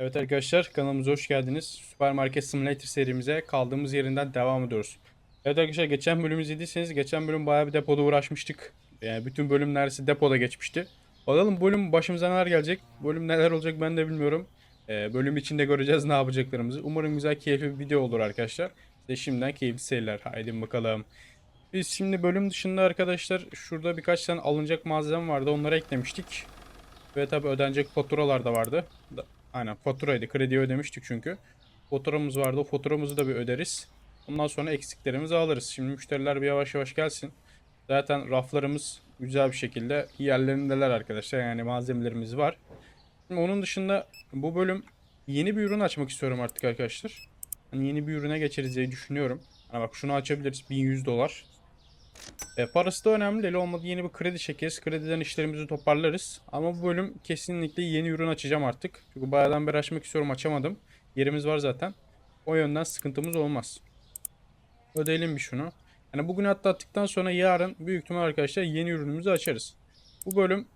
Evet arkadaşlar kanalımıza hoş geldiniz. Supermarket Simulator serimize kaldığımız yerinden devam ediyoruz. Evet arkadaşlar geçen bölümü izlediyseniz geçen bölüm bayağı bir depoda uğraşmıştık. Yani bütün bölüm neredeyse depoda geçmişti. Bakalım bölüm başımıza neler gelecek. Bölüm neler olacak ben de bilmiyorum. Ee, bölüm içinde göreceğiz ne yapacaklarımızı. Umarım güzel keyifli bir video olur arkadaşlar. Size şimdiden keyifli seyirler. Haydi bakalım. Biz şimdi bölüm dışında arkadaşlar şurada birkaç tane alınacak malzeme vardı. Onları eklemiştik. Ve tabi ödenecek faturalar da vardı. Aynen faturaydı. Krediye ödemiştik çünkü. Faturamız vardı. O faturamızı da bir öderiz. Ondan sonra eksiklerimizi alırız. Şimdi müşteriler bir yavaş yavaş gelsin. Zaten raflarımız güzel bir şekilde yerlerindeler arkadaşlar. Yani malzemelerimiz var. Şimdi onun dışında bu bölüm yeni bir ürün açmak istiyorum artık arkadaşlar. Hani yeni bir ürüne geçeriz diye düşünüyorum. Hani bak şunu açabiliriz. 1100 dolar. E, parası da önemli değil. Olmadı yeni bir kredi çekeriz. Krediden işlerimizi toparlarız. Ama bu bölüm kesinlikle yeni ürün açacağım artık. Çünkü bayağıdan beri açmak istiyorum açamadım. Yerimiz var zaten. O yönden sıkıntımız olmaz. Ödeyelim bir şunu. Yani bugün atlattıktan sonra yarın büyük ihtimal arkadaşlar yeni ürünümüzü açarız. Bu bölüm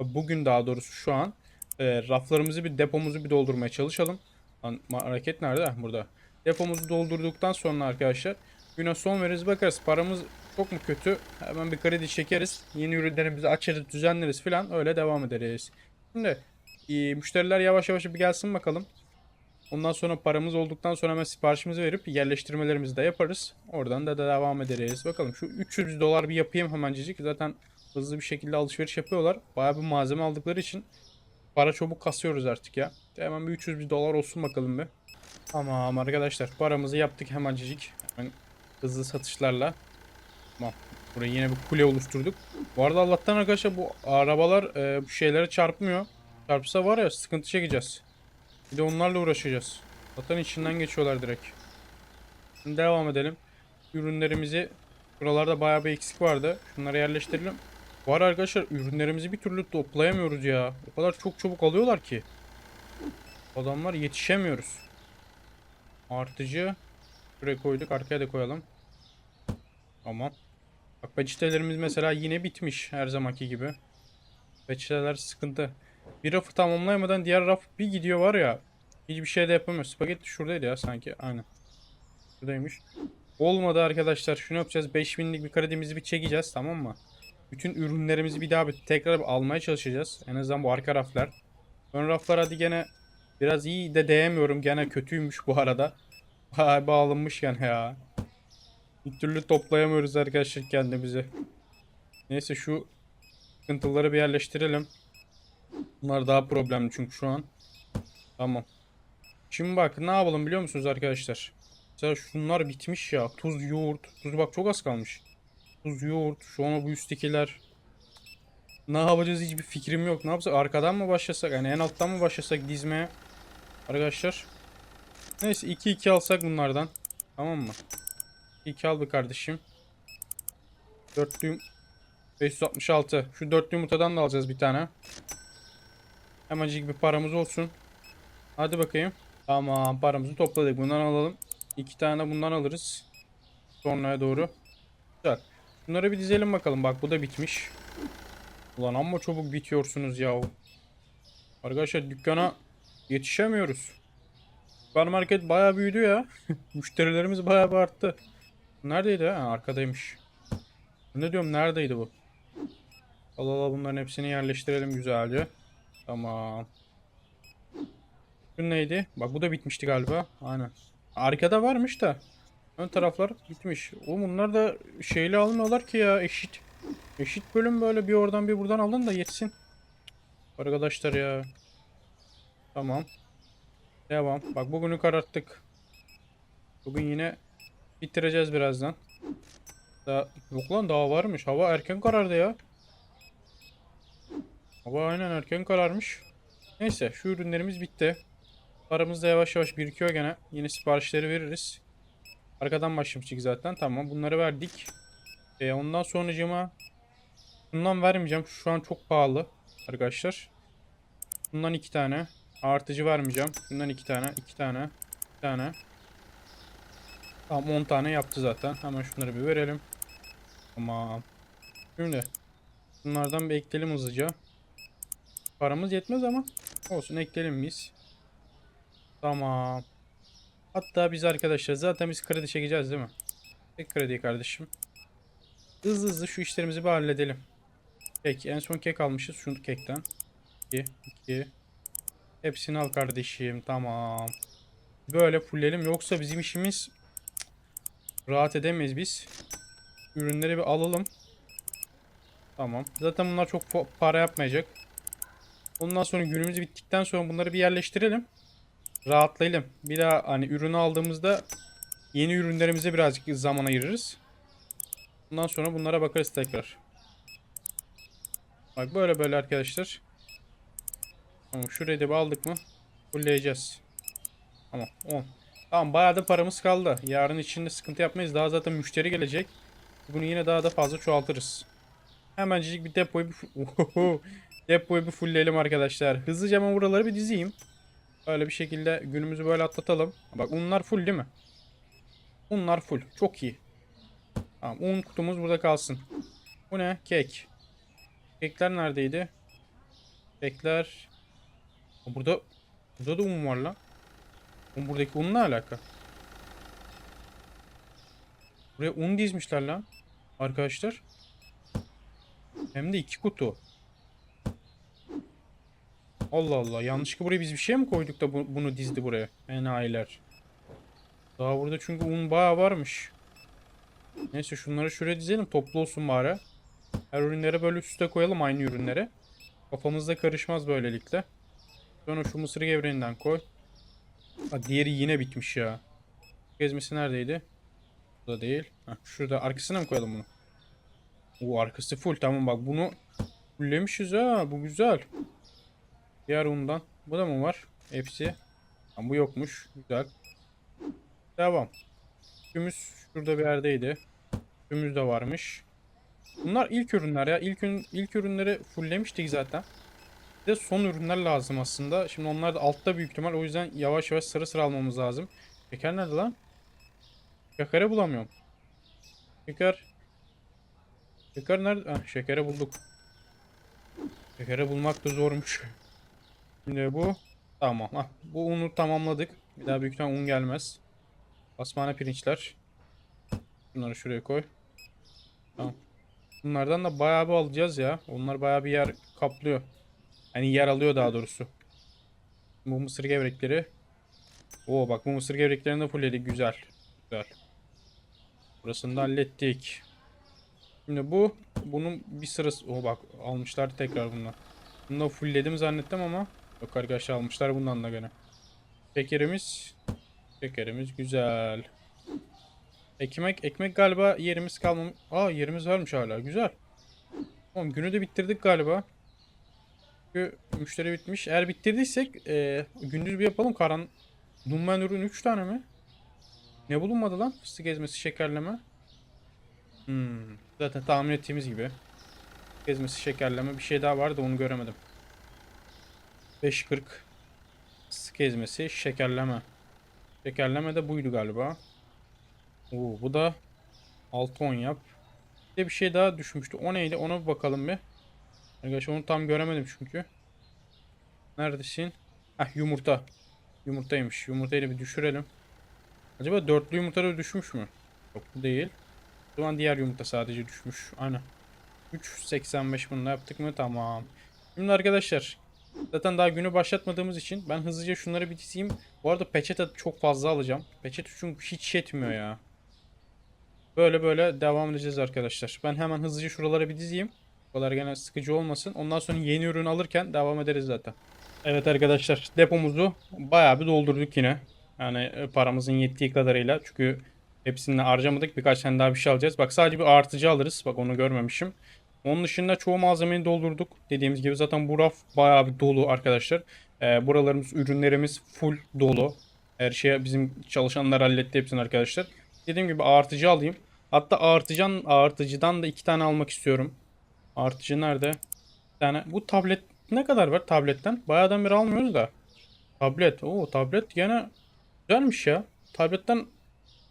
bugün daha doğrusu şu an e, raflarımızı bir depomuzu bir doldurmaya çalışalım. Lan, Hareket nerede? Burada. Depomuzu doldurduktan sonra arkadaşlar güne son veririz bakarız. Paramız çok mu kötü? Hemen bir kredi çekeriz. Yeni ürünlerimizi açarız, düzenleriz filan. Öyle devam ederiz. Şimdi e, müşteriler yavaş yavaş bir gelsin bakalım. Ondan sonra paramız olduktan sonra hemen siparişimizi verip yerleştirmelerimizi de yaparız. Oradan da, da devam ederiz. Bakalım şu 300 dolar bir yapayım hemencecik. Zaten hızlı bir şekilde alışveriş yapıyorlar. Bayağı bir malzeme aldıkları için para çabuk kasıyoruz artık ya. Hemen bir 300 bir dolar olsun bakalım bir. Tamam arkadaşlar paramızı yaptık hemencecik. Hemen hızlı satışlarla. Tamam. Buraya yine bir kule oluşturduk. Bu arada Allah'tan arkadaşlar bu arabalar e, bu şeylere çarpmıyor. Çarpsa var ya sıkıntı çekeceğiz. Bir de onlarla uğraşacağız. Zaten içinden geçiyorlar direkt. Şimdi devam edelim. Ürünlerimizi buralarda bayağı bir eksik vardı. Şunları yerleştirelim. Arada arkadaşlar ürünlerimizi bir türlü toplayamıyoruz ya. O kadar çok çabuk alıyorlar ki. Adamlar yetişemiyoruz. Artıcı. Buraya koyduk. Arkaya da koyalım. Tamam. Bak peçetelerimiz mesela yine bitmiş her zamanki gibi. Peçeteler sıkıntı. Bir rafı tamamlayamadan diğer raf bir gidiyor var ya. Hiçbir şey de yapamıyor. Spagetti şuradaydı ya sanki. Aynen. Şuradaymış. Olmadı arkadaşlar. Şunu yapacağız. 5000'lik bir kredimizi bir çekeceğiz tamam mı? Bütün ürünlerimizi bir daha bir tekrar almaya çalışacağız. En azından bu arka raflar. Ön raflar hadi gene biraz iyi de değemiyorum. Gene kötüymüş bu arada. Vay bağlanmış gene ya. Bir türlü toplayamıyoruz arkadaşlar kendimizi. Neyse şu sıkıntıları bir yerleştirelim. Bunlar daha problemli çünkü şu an. Tamam. Şimdi bak ne yapalım biliyor musunuz arkadaşlar? Mesela şunlar bitmiş ya. Tuz, yoğurt. Tuz bak çok az kalmış. Tuz, yoğurt. An bu üsttekiler. Ne yapacağız hiçbir fikrim yok. Ne yapsak? Arkadan mı başlasak? Yani en alttan mı başlasak dizmeye? Arkadaşlar. Neyse 2-2 alsak bunlardan. Tamam mı? 2 al bir kardeşim. Dörtlüğüm 566. Şu dörtlü yumurtadan da alacağız bir tane. Hemencik bir paramız olsun. Hadi bakayım. Tamam paramızı topladık. Bundan alalım. İki tane bundan alırız. Sonraya doğru. Güzel. Bunları bir dizelim bakalım. Bak bu da bitmiş. Ulan amma çabuk bitiyorsunuz ya. Arkadaşlar dükkana yetişemiyoruz. Süpermarket bayağı büyüdü ya. Müşterilerimiz bayağı arttı. Neredeydi ha? Arkadaymış. Ne diyorum neredeydi bu? Al al al bunların hepsini yerleştirelim güzelce. Tamam. Bu neydi? Bak bu da bitmişti galiba. Aynen. Arkada varmış da. Ön taraflar bitmiş. Oğlum bunlar da şeyle almıyorlar ki ya eşit. Eşit bölüm böyle bir oradan bir buradan alın da yetsin. Arkadaşlar ya. Tamam. Devam. Bak bugünü kararttık. Bugün yine bitireceğiz birazdan. Daha, yok lan daha varmış. Hava erken karardı ya. Hava aynen erken kararmış. Neyse şu ürünlerimiz bitti. Paramız da yavaş yavaş birikiyor gene. Yine siparişleri veririz. Arkadan başlamıştık zaten. Tamam bunları verdik. E, ondan sonracıma bundan vermeyeceğim. Şu an çok pahalı arkadaşlar. Bundan iki tane. Artıcı vermeyeceğim. Bundan iki tane. iki tane. Bir tane. Tamam 10 tane yaptı zaten. Hemen şunları bir verelim. Tamam. Şimdi bunlardan bir ekleyelim hızlıca. Paramız yetmez ama olsun ekleyelim biz. Tamam. Hatta biz arkadaşlar zaten biz kredi çekeceğiz değil mi? Tek kredi kardeşim. Hızlı hızlı şu işlerimizi bir halledelim. Kek. En son kek almışız. Şunu kekten. 2, 2. Hepsini al kardeşim. Tamam. Böyle fulleyelim. Yoksa bizim işimiz rahat edemeyiz biz. Ürünleri bir alalım. Tamam. Zaten bunlar çok para yapmayacak. Ondan sonra günümüz bittikten sonra bunları bir yerleştirelim. Rahatlayalım. Bir daha hani ürünü aldığımızda yeni ürünlerimize birazcık zaman ayırırız. Bundan sonra bunlara bakarız tekrar. Bak böyle böyle arkadaşlar. Tamam da bir aldık mı? Fullleyeceğiz. Tamam 10. Tamam bayağı da paramız kaldı. Yarın içinde sıkıntı yapmayız. Daha zaten müşteri gelecek. Bunu yine daha da fazla çoğaltırız. Hemencik bir depoyu bir depoyu bir fullleyelim arkadaşlar. Hızlıca ben buraları bir dizeyim. Böyle bir şekilde günümüzü böyle atlatalım. Bak unlar full değil mi? Unlar full. Çok iyi. Tamam un kutumuz burada kalsın. Bu ne? Kek. Kekler neredeydi? Kekler. Burada burada da un var lan. Oğlum buradaki un ne alaka? Buraya un dizmişler lan. Arkadaşlar. Hem de iki kutu. Allah Allah. Yanlışlıkla buraya biz bir şey mi koyduk da bu- bunu dizdi buraya? Enayiler. Daha burada çünkü un bayağı varmış. Neyse şunları şuraya dizelim. Toplu olsun bari. Her ürünleri böyle üst üste koyalım aynı ürünleri. Kafamızda karışmaz böylelikle. Sonra şu mısır gevreğinden koy. Ha, diğeri yine bitmiş ya. Gezmesi neredeydi? Burada değil. Heh, şurada arkasına mı koyalım bunu? O arkası full tamam bak bunu fulllemişiz ha bu güzel. Diğer undan. Bu da mı var? Hepsi. Ha, bu yokmuş. Güzel. Devam. Gümüş şurada bir yerdeydi. Gümüş de varmış. Bunlar ilk ürünler ya. İlk, ilk ürünleri fulllemiştik zaten. De son ürünler lazım aslında. Şimdi onlar da altta büyük ihtimal. O yüzden yavaş yavaş sıra sıra almamız lazım. Şeker nerede lan? Şekeri bulamıyorum. Şeker. Şeker nerede? Ah, şekeri bulduk. Şekeri bulmak da zormuş. Şimdi bu. Tamam. Ah, bu unu tamamladık. Bir daha büyük ihtimal un gelmez. Basmane pirinçler. Bunları şuraya koy. Tamam. Bunlardan da bayağı bir alacağız ya. Onlar bayağı bir yer kaplıyor. Hani yer alıyor daha doğrusu. Bu mısır gevrekleri. Oo bak bu mısır gevreklerini de fullledik. Güzel. Güzel. Burasını da hallettik. Şimdi bu bunun bir sırası. O bak almışlar tekrar bundan. Bunu da fullledim zannettim ama yok arkadaşlar almışlar bundan da gene. Şekerimiz şekerimiz güzel. Ekmek ekmek galiba yerimiz kalmam. Aa yerimiz varmış hala. Güzel. Tamam günü de bitirdik galiba. Çünkü müşteri bitmiş. Eğer bitirdiysek e, gündüz bir yapalım. Karan Dunman ürün 3 tane mi? Ne bulunmadı lan? Fıstık ezmesi, şekerleme. Hmm, zaten tahmin ettiğimiz gibi. Ezmesi, şekerleme bir şey daha vardı onu göremedim. 5.40 Fıstık ezmesi, şekerleme. Şekerleme de buydu galiba. Oo, bu da 6-10 yap. Bir bir şey daha düşmüştü. O neydi? Ona bir bakalım bir. Arkadaşlar onu tam göremedim çünkü. Neredesin? Heh yumurta. Yumurtaymış. Yumurtayı bir düşürelim. Acaba dörtlü yumurta da düşmüş mü? Yok değil. O zaman diğer yumurta sadece düşmüş. Aynen. 3.85 bunu yaptık mı? Tamam. Şimdi arkadaşlar. Zaten daha günü başlatmadığımız için ben hızlıca şunları bir dizeyim. Bu arada peçete çok fazla alacağım. Peçete çünkü hiç yetmiyor ya. Böyle böyle devam edeceğiz arkadaşlar. Ben hemen hızlıca şuralara bir dizeyim. Kadar gene sıkıcı olmasın. Ondan sonra yeni ürün alırken devam ederiz zaten. Evet arkadaşlar depomuzu bayağı bir doldurduk yine. Yani e, paramızın yettiği kadarıyla. Çünkü hepsini harcamadık. Birkaç tane daha bir şey alacağız. Bak sadece bir artıcı alırız. Bak onu görmemişim. Onun dışında çoğu malzemeyi doldurduk. Dediğimiz gibi zaten bu raf bayağı bir dolu arkadaşlar. Ee, buralarımız, ürünlerimiz full dolu. Her şeye bizim çalışanlar halletti hepsini arkadaşlar. Dediğim gibi artıcı alayım. Hatta artıcan, artıcıdan da iki tane almak istiyorum. Artıcı nerede? Bir tane. Bu tablet ne kadar var tabletten? Bayağıdan beri almıyoruz da. Tablet. Oo tablet gene güzelmiş ya. Tabletten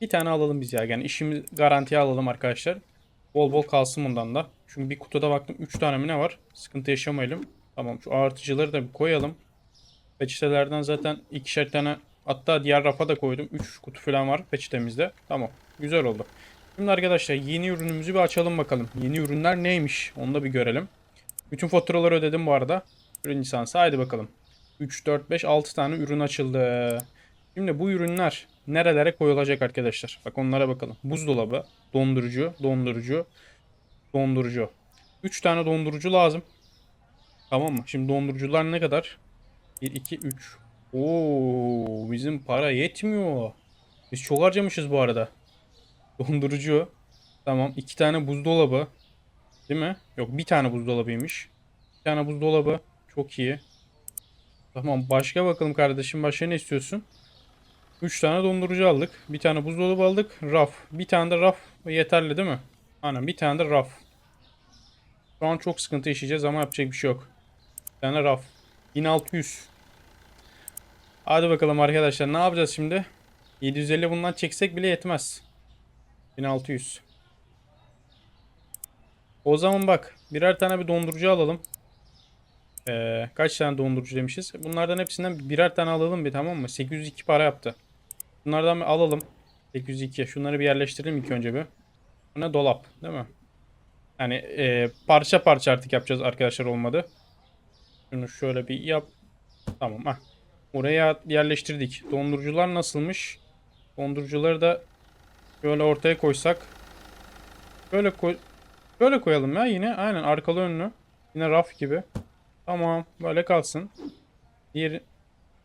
bir tane alalım biz ya. Yani işimiz garantiye alalım arkadaşlar. Bol bol kalsın bundan da. Çünkü bir kutuda baktım 3 tane mi ne var? Sıkıntı yaşamayalım. Tamam şu artıcıları da bir koyalım. Peçetelerden zaten ikişer tane Hatta diğer rafa da koydum. 3 kutu falan var peçetemizde. Tamam. Güzel oldu. Şimdi arkadaşlar yeni ürünümüzü bir açalım bakalım. Yeni ürünler neymiş? Onu da bir görelim. Bütün faturaları ödedim bu arada. Ürün lisansı. Haydi bakalım. 3, 4, 5, 6 tane ürün açıldı. Şimdi bu ürünler nerelere koyulacak arkadaşlar? Bak onlara bakalım. Buzdolabı, dondurucu, dondurucu, dondurucu. 3 tane dondurucu lazım. Tamam mı? Şimdi dondurucular ne kadar? 1, 2, 3. Oo, bizim para yetmiyor. Biz çok harcamışız bu arada. Dondurucu. Tamam. 2 tane buzdolabı. Değil mi? Yok bir tane buzdolabıymış. Bir tane buzdolabı. Çok iyi. Tamam başka bakalım kardeşim. Başka ne istiyorsun? 3 tane dondurucu aldık. Bir tane buzdolabı aldık. Raf. Bir tane de raf yeterli değil mi? Aynen bir tane de raf. Şu an çok sıkıntı yaşayacağız ama yapacak bir şey yok. Bir tane raf. 1600. Hadi bakalım arkadaşlar ne yapacağız şimdi? 750 bundan çeksek bile yetmez. 1600. O zaman bak birer tane bir dondurucu alalım. Ee, kaç tane dondurucu demişiz? Bunlardan hepsinden birer tane alalım bir tamam mı? 802 para yaptı. Bunlardan bir alalım. 802. Şunları bir yerleştirelim ilk önce bir. Bu ne? Dolap değil mi? Yani e, parça parça artık yapacağız arkadaşlar olmadı. Şunu şöyle bir yap. Tamam ha. Oraya yerleştirdik. Dondurucular nasılmış? Dondurucuları da şöyle ortaya koysak. Böyle koy Böyle koyalım ya yine. Aynen arkalı önlü. Yine raf gibi. Tamam. Böyle kalsın. Diğeri...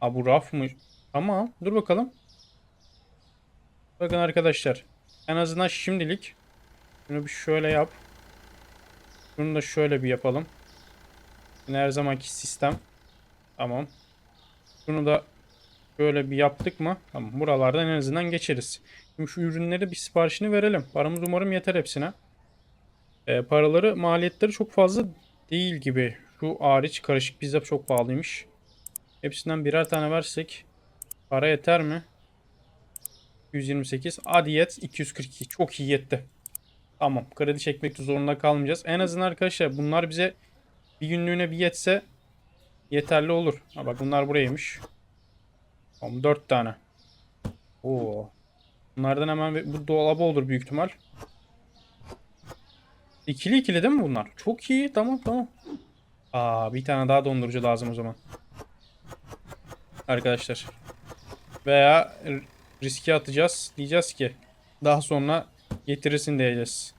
Aa bu raf mı? Tamam. Dur bakalım. Bakın arkadaşlar. En azından şimdilik. Şunu bir şöyle yap. Şunu da şöyle bir yapalım. Yine her zamanki sistem. Tamam. Şunu da böyle bir yaptık mı? Tamam. Buralardan en azından geçeriz. Şu ürünleri bir siparişini verelim. Paramız umarım yeter hepsine. E, paraları maliyetleri çok fazla değil gibi. Şu hariç karışık pizza çok pahalıymış. Hepsinden birer tane versek para yeter mi? 128. Hadi yet 242. Çok iyi yetti. Tamam. Kredi çekmek zorunda kalmayacağız. En azından arkadaşlar bunlar bize bir günlüğüne bir yetse yeterli olur. Ha bak bunlar buraymış. Tamam 4 tane. Oo. Bunlardan hemen bu dolabı olur büyük ihtimal. İkili ikili değil mi bunlar? Çok iyi. Tamam tamam. Aa bir tane daha dondurucu lazım o zaman. Arkadaşlar. Veya riske atacağız. Diyeceğiz ki daha sonra getirirsin diyeceğiz.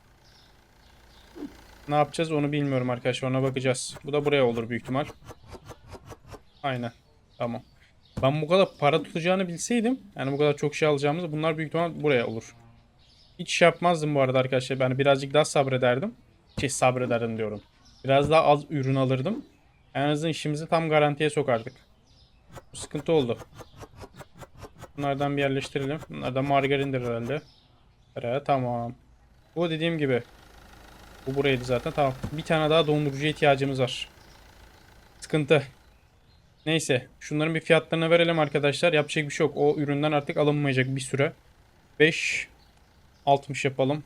Ne yapacağız onu bilmiyorum arkadaşlar. Ona bakacağız. Bu da buraya olur büyük ihtimal. Aynen. Tamam. Ben bu kadar para tutacağını bilseydim. Yani bu kadar çok şey alacağımızı bunlar büyük ihtimal buraya olur. Hiç şey yapmazdım bu arada arkadaşlar. Ben birazcık daha sabrederdim. Şey sabrederdim diyorum. Biraz daha az ürün alırdım. En azından işimizi tam garantiye sokardık. Bu sıkıntı oldu. Bunlardan bir yerleştirelim. Bunlar da margarindir herhalde. Buraya tamam. Bu dediğim gibi. Bu buraydı zaten. Tamam. Bir tane daha dondurucuya ihtiyacımız var. Sıkıntı. Neyse. Şunların bir fiyatlarını verelim arkadaşlar. Yapacak bir şey yok. O üründen artık alınmayacak bir süre. 5 60 yapalım.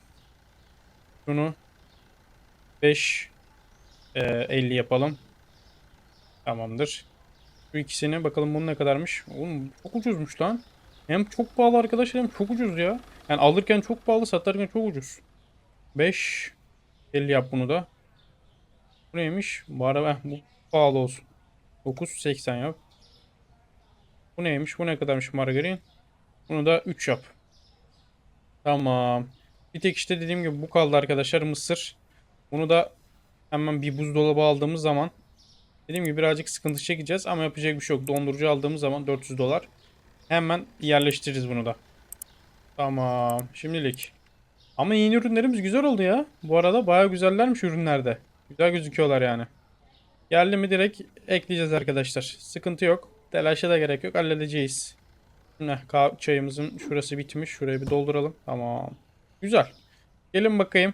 Şunu 5 e, 50 yapalım. Tamamdır. Şu ikisini bakalım bunun ne kadarmış. Oğlum çok ucuzmuş lan. Hem çok pahalı arkadaşlar hem çok ucuz ya. Yani alırken çok pahalı satarken çok ucuz. 5 50 yap bunu da. Bu neymiş? Bu arada eh, bu pahalı olsun. 9 80 yap. Bu neymiş? Bu ne kadarmış margarin? Bunu da 3 yap. Tamam. Bir tek işte dediğim gibi bu kaldı arkadaşlar mısır. Bunu da hemen bir buzdolabı aldığımız zaman dediğim gibi birazcık sıkıntı çekeceğiz ama yapacak bir şey yok. Dondurucu aldığımız zaman 400 dolar. Hemen yerleştiririz bunu da. Tamam. Şimdilik. Ama yeni ürünlerimiz güzel oldu ya. Bu arada bayağı güzellermiş ürünlerde. Güzel gözüküyorlar yani. Geldi mi direkt ekleyeceğiz arkadaşlar. Sıkıntı yok. Telaşa da gerek yok. Halledeceğiz. Kah- çayımızın şurası bitmiş. Şurayı bir dolduralım. Tamam. Güzel. Gelin bakayım.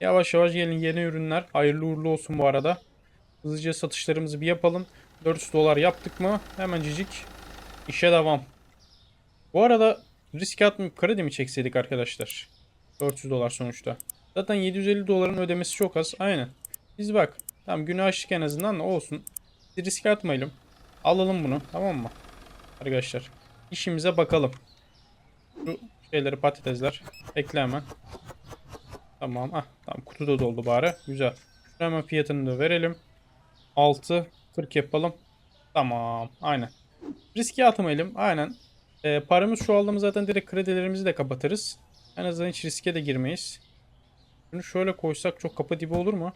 Yavaş yavaş gelin yeni ürünler. Hayırlı uğurlu olsun bu arada. Hızlıca satışlarımızı bir yapalım. 400 dolar yaptık mı hemen cicik işe devam. Bu arada risk atmayıp kredi mi çekseydik arkadaşlar? 400 dolar sonuçta. Zaten 750 doların ödemesi çok az. Aynen. Biz bak. Tamam günü açtık en azından da olsun. Risk atmayalım. Alalım bunu tamam mı? Arkadaşlar. işimize bakalım. Şu şeyleri patatesler. Ekle hemen. Tamam. Ah, tamam kutu da doldu bari. Güzel. Şuna hemen fiyatını da verelim. 6 40 yapalım. Tamam. Aynen. Riske atmayalım. Aynen. Ee, paramız şu aldığımız zaten direkt kredilerimizi de kapatırız. En azından hiç riske de girmeyiz. Bunu şöyle koysak çok kapı dibi olur mu?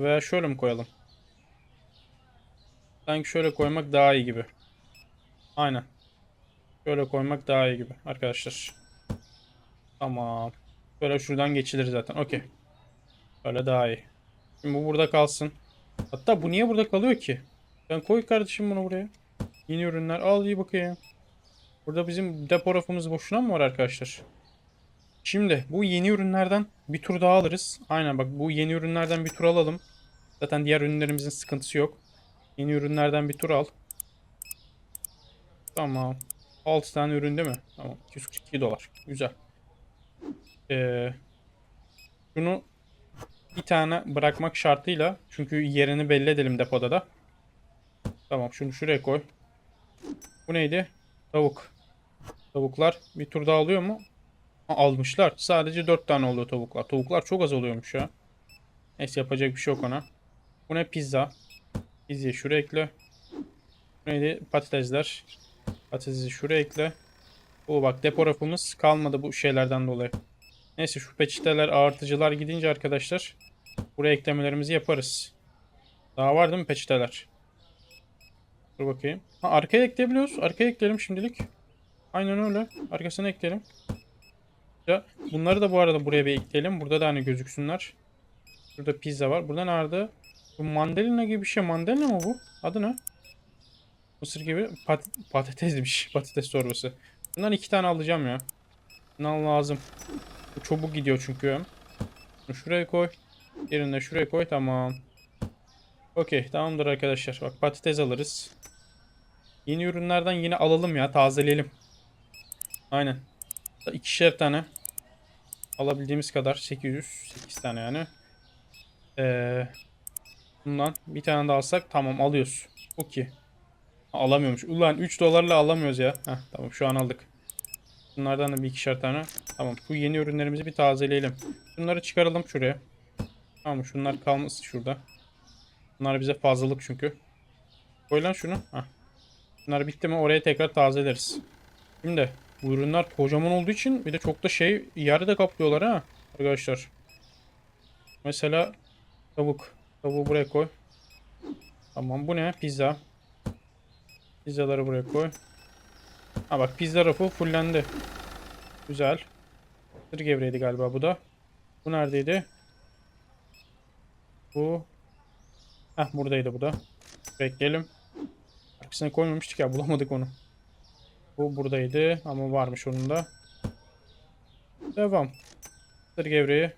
Veya şöyle mi koyalım? Sanki şöyle koymak daha iyi gibi. Aynen. Şöyle koymak daha iyi gibi arkadaşlar. Tamam. Böyle şuradan geçilir zaten. Okey. Böyle daha iyi. Şimdi bu burada kalsın. Hatta bu niye burada kalıyor ki? Ben koy kardeşim bunu buraya. Yeni ürünler al iyi bakayım. Burada bizim depo rafımız boşuna mı var arkadaşlar? Şimdi bu yeni ürünlerden bir tur daha alırız. Aynen bak bu yeni ürünlerden bir tur alalım. Zaten diğer ürünlerimizin sıkıntısı yok. Yeni ürünlerden bir tur al. Tamam. 6 tane ürün değil mi? Tamam. 242 dolar. Güzel. Ee, şunu bir tane bırakmak şartıyla çünkü yerini belli edelim depoda da. Tamam şunu şuraya koy. Bu neydi? Tavuk. Tavuklar bir tur daha alıyor mu? Ha, almışlar. Sadece 4 tane oluyor tavuklar. Tavuklar çok az oluyormuş ya. Neyse yapacak bir şey yok ona. Bu ne pizza? Pizzayı şuraya ekle. Bu neydi? Patatesler. Patatesi şuraya ekle. Bu bak depo rafımız kalmadı bu şeylerden dolayı. Neyse şu peçeteler artıcılar gidince arkadaşlar buraya eklemelerimizi yaparız. Daha var değil mi peçeteler? Dur bakayım. Ha, arkaya ekleyebiliyoruz. Arkaya ekleyelim şimdilik. Aynen öyle. Arkasına ekleyelim. Ya, bunları da bu arada buraya bir ekleyelim. Burada da hani gözüksünler. Burada pizza var. Burada nerede? Bu mandalina gibi bir şey. Mandalina mı bu? Adı ne? Mısır gibi pat patatesmiş. Patates çorbası. Bundan iki tane alacağım ya. Bundan lazım. Bu çabuk gidiyor çünkü. Şuraya koy. Diğerini de şuraya koy. Tamam. Okey. Tamamdır arkadaşlar. Bak patates alırız. Yeni ürünlerden yine alalım ya. Tazeleyelim. Aynen. İkişer tane. Alabildiğimiz kadar. 800. 8 tane yani. Ee, bundan bir tane daha alsak tamam alıyoruz. Ki. Alamıyormuş. Ulan 3 dolarla alamıyoruz ya. Heh, tamam şu an aldık. Bunlardan da bir ikişer tane. Tamam bu yeni ürünlerimizi bir tazeleyelim. Bunları çıkaralım şuraya. Tamam şunlar kalmasın şurada. Bunlar bize fazlalık çünkü. Koy lan şunu. Heh. Bunlar bitti mi oraya tekrar tazeleriz. Şimdi bu ürünler kocaman olduğu için bir de çok da şey yerde de kaplıyorlar ha arkadaşlar. Mesela tavuk. Tavuğu buraya koy. Tamam bu ne? Pizza. Pizzaları buraya koy. Ha bak pizza rafı fullendi. Güzel. Sır gevreydi galiba bu da. Bu neredeydi? Bu. Heh buradaydı bu da. Bekleyelim. Arkasına koymamıştık ya bulamadık onu. Bu buradaydı ama varmış onun da. Devam. Sır gevreği.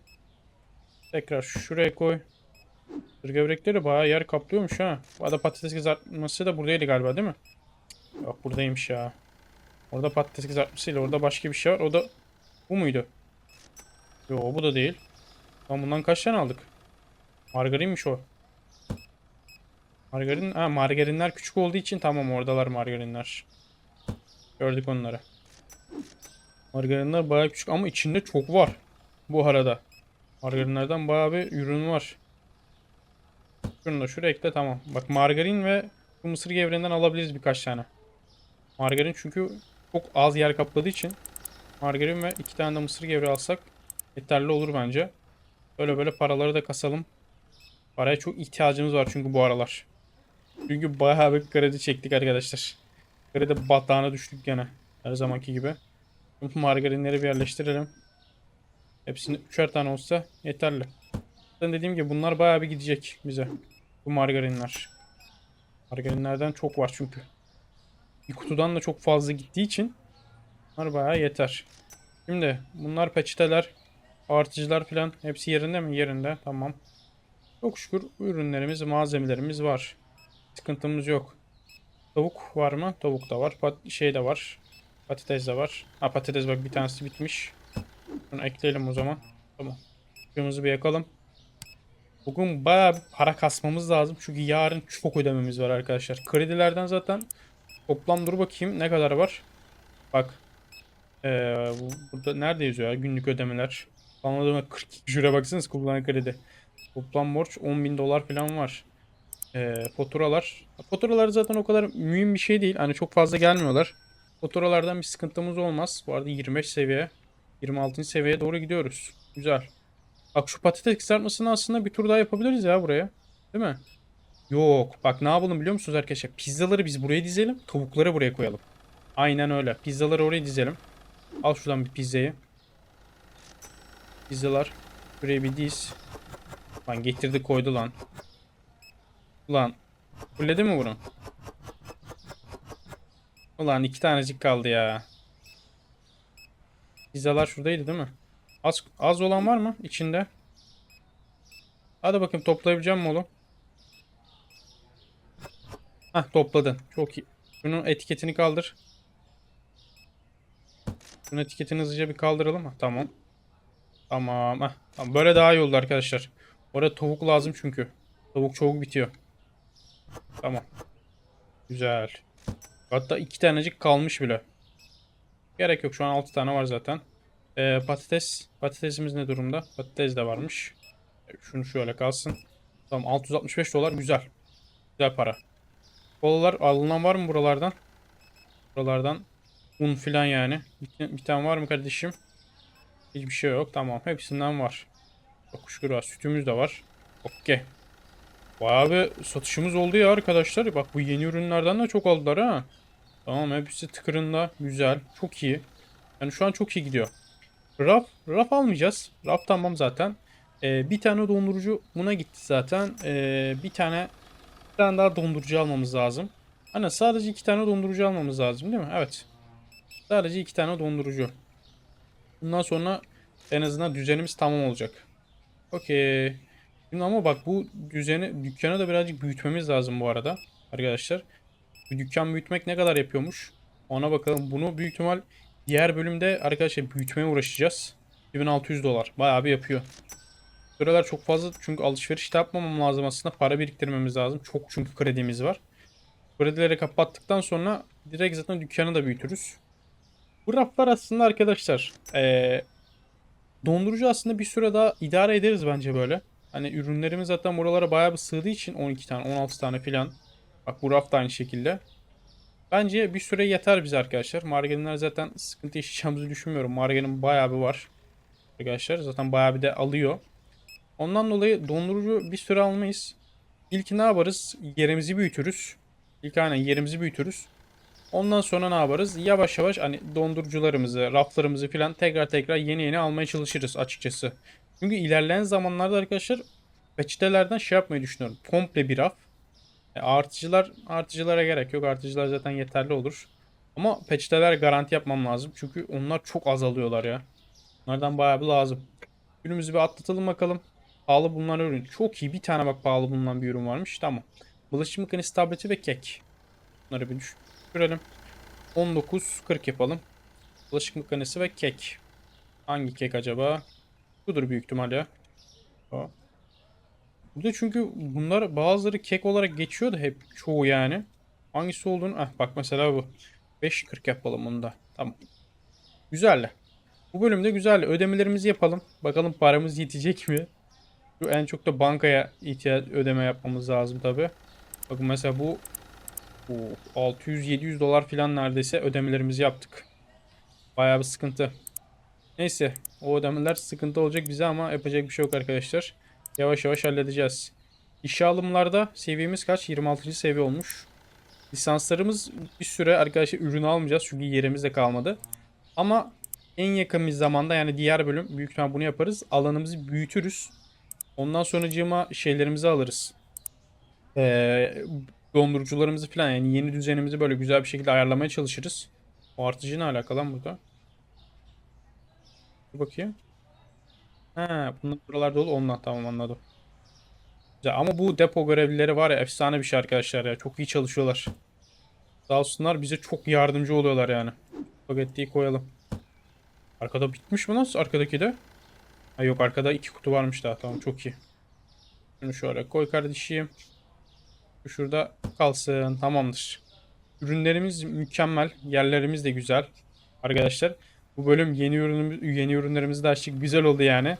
Tekrar şuraya koy. Sır gevrekleri bayağı yer kaplıyormuş ha. Bu arada patates kızartması da buradaydı galiba değil mi? Yok buradaymış ya. Orada patates kızartmasıyla orada başka bir şey var. O da bu muydu? Yo bu da değil. Lan bundan kaç tane aldık? Margarinmiş o. Margarin, ha margarinler küçük olduğu için tamam oradalar margarinler. Gördük onları. Margarinler bayağı küçük ama içinde çok var. Bu arada. Margarinlerden bayağı bir ürün var. Şunu da şuraya ekle tamam. Bak margarin ve bu mısır gevreğinden alabiliriz birkaç tane. Margarin çünkü çok az yer kapladığı için margarin ve iki tane de mısır gevreği alsak yeterli olur bence. Böyle böyle paraları da kasalım. Paraya çok ihtiyacımız var çünkü bu aralar. Çünkü bayağı bir kredi çektik arkadaşlar. Kredi batağına düştük gene. Her zamanki gibi. Margarinleri bir yerleştirelim. Hepsinde üçer tane olsa yeterli. Dediğim gibi bunlar bayağı bir gidecek bize. Bu margarinler. Margarinlerden çok var çünkü. Bir kutudan da çok fazla gittiği için bunlar bayağı yeter. Şimdi bunlar peçeteler, artıcılar falan hepsi yerinde mi? Yerinde. Tamam. Çok şükür ürünlerimiz, malzemelerimiz var. Sıkıntımız yok. Tavuk var mı? Tavuk da var. Pat şey de var. Patates de var. Ha patates bak bir tanesi bitmiş. Bunu ekleyelim o zaman. Tamam. Kırmızı bir yakalım. Bugün bayağı bir para kasmamız lazım. Çünkü yarın çok ödememiz var arkadaşlar. Kredilerden zaten Toplam dur bakayım ne kadar var. Bak. Ee, bu, burada nerede yazıyor ya günlük ödemeler. Anladığım 42 jüre baksanız kullanan kredi. Toplam borç 10 bin dolar falan var. Ee, faturalar. Faturalar zaten o kadar mühim bir şey değil. Hani çok fazla gelmiyorlar. Faturalardan bir sıkıntımız olmaz. Bu arada 25 seviye. 26. seviyeye doğru gidiyoruz. Güzel. Bak şu patates kızartmasını aslında bir tur daha yapabiliriz ya buraya. Değil mi? Yok. Bak ne yapalım biliyor musunuz arkadaşlar? Pizzaları biz buraya dizelim. Tavukları buraya koyalım. Aynen öyle. Pizzaları oraya dizelim. Al şuradan bir pizzayı. Pizzalar. Buraya bir diz. Lan getirdi koydu lan. Ulan. Fulledi mi bunu? Ulan iki tanecik kaldı ya. Pizzalar şuradaydı değil mi? Az, az olan var mı içinde? Hadi bakayım toplayabileceğim mi oğlum? Hah topladın. Çok iyi. Şunun etiketini kaldır. Şunun etiketini hızlıca bir kaldıralım. Hah, tamam. Tamam. Hah, tamam. Böyle daha iyi oldu arkadaşlar. Orada tavuk lazım çünkü. Tavuk çabuk bitiyor. Tamam. Güzel. Hatta iki tanecik kalmış bile. Gerek yok. Şu an 6 tane var zaten. Ee, patates. Patatesimiz ne durumda? Patates de varmış. Şunu şöyle kalsın. Tamam 665 dolar güzel. Güzel para. Kolalar alınan var mı buralardan? Buralardan un filan yani. Bir, bir tane var mı kardeşim? Hiçbir şey yok. Tamam hepsinden var. Çok var. Sütümüz de var. Okey. Bayağı bir satışımız oldu ya arkadaşlar. Bak bu yeni ürünlerden de çok aldılar ha. Tamam hepsi tıkırında. Güzel. Çok iyi. Yani şu an çok iyi gidiyor. Raf, raf almayacağız. Raf tamam zaten. Ee, bir tane dondurucu buna gitti zaten. Ee, bir tane bir tane daha dondurucu almamız lazım. Hani sadece iki tane dondurucu almamız lazım değil mi? Evet. Sadece iki tane dondurucu. Bundan sonra en azından düzenimiz tamam olacak. Okey. Şimdi ama bak bu düzeni dükkanı da birazcık büyütmemiz lazım bu arada. Arkadaşlar. Bir dükkan büyütmek ne kadar yapıyormuş? Ona bakalım. Bunu büyük ihtimal diğer bölümde arkadaşlar büyütmeye uğraşacağız. 2600 dolar. Bayağı bir yapıyor. Süreler çok fazla çünkü alışveriş de yapmamam lazım aslında. Para biriktirmemiz lazım. Çok çünkü kredimiz var. Kredileri kapattıktan sonra direkt zaten dükkanı da büyütürüz. Bu raflar aslında arkadaşlar eee, dondurucu aslında bir süre daha idare ederiz bence böyle. Hani ürünlerimiz zaten buralara bayağı bir sığdığı için 12 tane 16 tane filan. Bak bu raf da aynı şekilde. Bence bir süre yeter bize arkadaşlar. Margarinler zaten sıkıntı yaşayacağımızı düşünmüyorum. Margarin bayağı bir var. Arkadaşlar zaten bayağı bir de alıyor. Ondan dolayı dondurucu bir süre almayız. İlk ne yaparız? Yerimizi büyütürüz. İlk aynen yerimizi büyütürüz. Ondan sonra ne yaparız? Yavaş yavaş hani dondurucularımızı, raflarımızı falan tekrar tekrar yeni yeni almaya çalışırız açıkçası. Çünkü ilerleyen zamanlarda arkadaşlar peçetelerden şey yapmayı düşünüyorum. Komple bir raf. E, artıcılar, artıcılara gerek yok. Artıcılar zaten yeterli olur. Ama peçeteler garanti yapmam lazım. Çünkü onlar çok azalıyorlar ya. Bunlardan bayağı bir lazım. Ürünümüzü bir atlatalım bakalım. Pahalı bulunan ürün. Çok iyi. Bir tane bak pahalı bulunan bir ürün varmış. Tamam. Bulaşık makinesi tableti ve kek. Bunları bir düşürelim. 19.40 yapalım. Bulaşık makinesi ve kek. Hangi kek acaba? Budur büyük ihtimalle. O. Burada çünkü bunlar bazıları kek olarak geçiyor da hep çoğu yani. Hangisi olduğunu... Ah bak mesela bu. 5.40 yapalım bunu da. Tamam. Güzel. Bu bölümde güzel. Ödemelerimizi yapalım. Bakalım paramız yetecek mi? Şu en çok da bankaya ihtiyaç ödeme yapmamız lazım tabi. Bakın mesela bu, bu 600-700 dolar falan neredeyse ödemelerimizi yaptık. Bayağı bir sıkıntı. Neyse o ödemeler sıkıntı olacak bize ama yapacak bir şey yok arkadaşlar. Yavaş yavaş halledeceğiz. İşe alımlarda seviyemiz kaç? 26. seviye olmuş. Lisanslarımız bir süre arkadaşlar ürün almayacağız çünkü yerimiz de kalmadı. Ama en yakın bir zamanda yani diğer bölüm büyük ihtimal bunu yaparız. Alanımızı büyütürüz. Ondan sonracığıma şeylerimizi alırız. Ee, dondurucularımızı falan yani yeni düzenimizi böyle güzel bir şekilde ayarlamaya çalışırız. O artıcı ne alakalı lan burada? Bir bakayım. Ha, bunlar buralar dolu ondan tamam anladım. Güzel. Ama bu depo görevlileri var ya efsane bir şey arkadaşlar ya. Çok iyi çalışıyorlar. Sağ olsunlar bize çok yardımcı oluyorlar yani. Spagettiyi koyalım. Arkada bitmiş mi lan arkadaki de? Ha yok arkada iki kutu varmış daha tamam çok iyi. Şunu şöyle koy kardeşim. Şu Şurada kalsın tamamdır. Ürünlerimiz mükemmel. Yerlerimiz de güzel. Arkadaşlar bu bölüm yeni ürünümüz, yeni ürünlerimizi de açtık. Güzel oldu yani.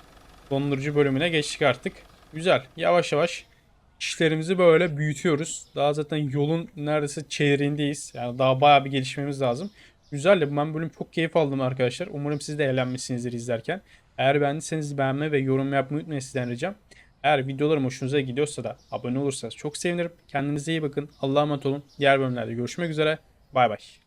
Dondurucu bölümüne geçtik artık. Güzel. Yavaş yavaş işlerimizi böyle büyütüyoruz. Daha zaten yolun neredeyse çeyreğindeyiz. Yani daha bayağı bir gelişmemiz lazım. Güzel de ben bölüm çok keyif aldım arkadaşlar. Umarım siz de eğlenmişsinizdir izlerken. Eğer beğendiyseniz beğenme ve yorum yapmayı unutmayın sizden ricam. Eğer videolarım hoşunuza gidiyorsa da abone olursanız çok sevinirim. Kendinize iyi bakın. Allah'a emanet olun. Diğer bölümlerde görüşmek üzere. Bay bay.